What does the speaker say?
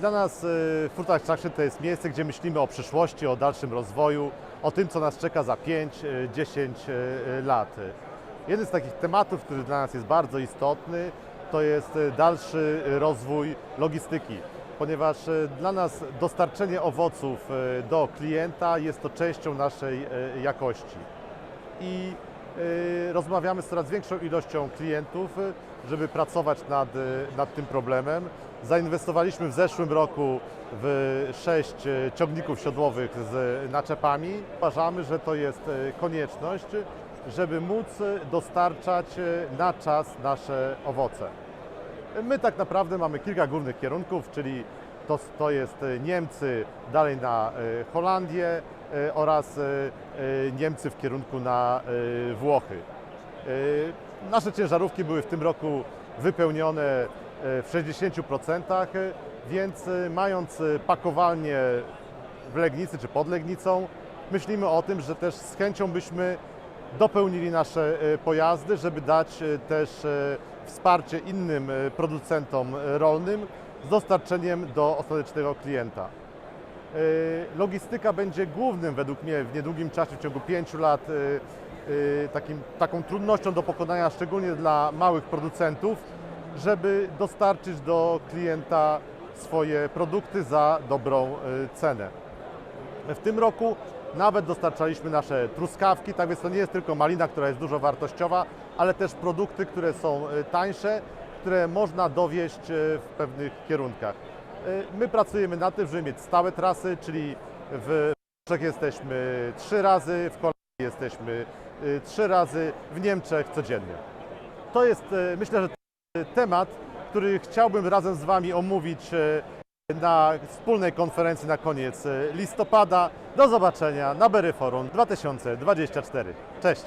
Dla nas y, Furt Attraction to jest miejsce, gdzie myślimy o przyszłości, o dalszym rozwoju, o tym, co nas czeka za 5-10 lat. Jeden z takich tematów, który dla nas jest bardzo istotny, to jest y, dalszy rozwój logistyki, ponieważ y, dla nas dostarczenie owoców y, do klienta jest to częścią naszej y, jakości. I y, rozmawiamy z coraz większą ilością klientów, żeby pracować nad, y, nad tym problemem. Zainwestowaliśmy w zeszłym roku w sześć y, ciągników siodłowych z naczepami. Uważamy, że to jest konieczność, żeby móc dostarczać na czas nasze owoce. My tak naprawdę mamy kilka głównych kierunków, czyli to, to jest y, Niemcy, dalej na y, Holandię y, oraz Niemcy w kierunku na Włochy. Nasze ciężarówki były w tym roku wypełnione w 60%, y, więc mając pakowalnię w Legnicy czy pod Legnicą, myślimy o tym, że też z chęcią byśmy dopełnili nasze pojazdy, żeby dać też wsparcie innym producentom rolnym z dostarczeniem do ostatecznego klienta. Y, Logistyka będzie głównym według mnie w niedługim czasie, w ciągu pięciu lat, y, y, takim, taką trudnością do pokonania, szczególnie dla małych producentów, żeby dostarczyć do klienta swoje produkty za dobrą cenę. W tym roku nawet dostarczaliśmy nasze truskawki, tak więc to nie jest tylko malina, która jest dużo wartościowa, ale też produkty, które są tańsze, które można dowieść y, w pewnych kierunkach. Y, My pracujemy na tym, żeby mieć stałe trasy, czyli w Czech jesteśmy trzy razy, w Holandii jesteśmy y, trzy razy, w Niemczech codziennie. To jest, myślę, że temat, który chciałbym razem z Wami omówić na wspólnej konferencji na koniec listopada. Do zobaczenia na Berry Forum 2024. Cześć!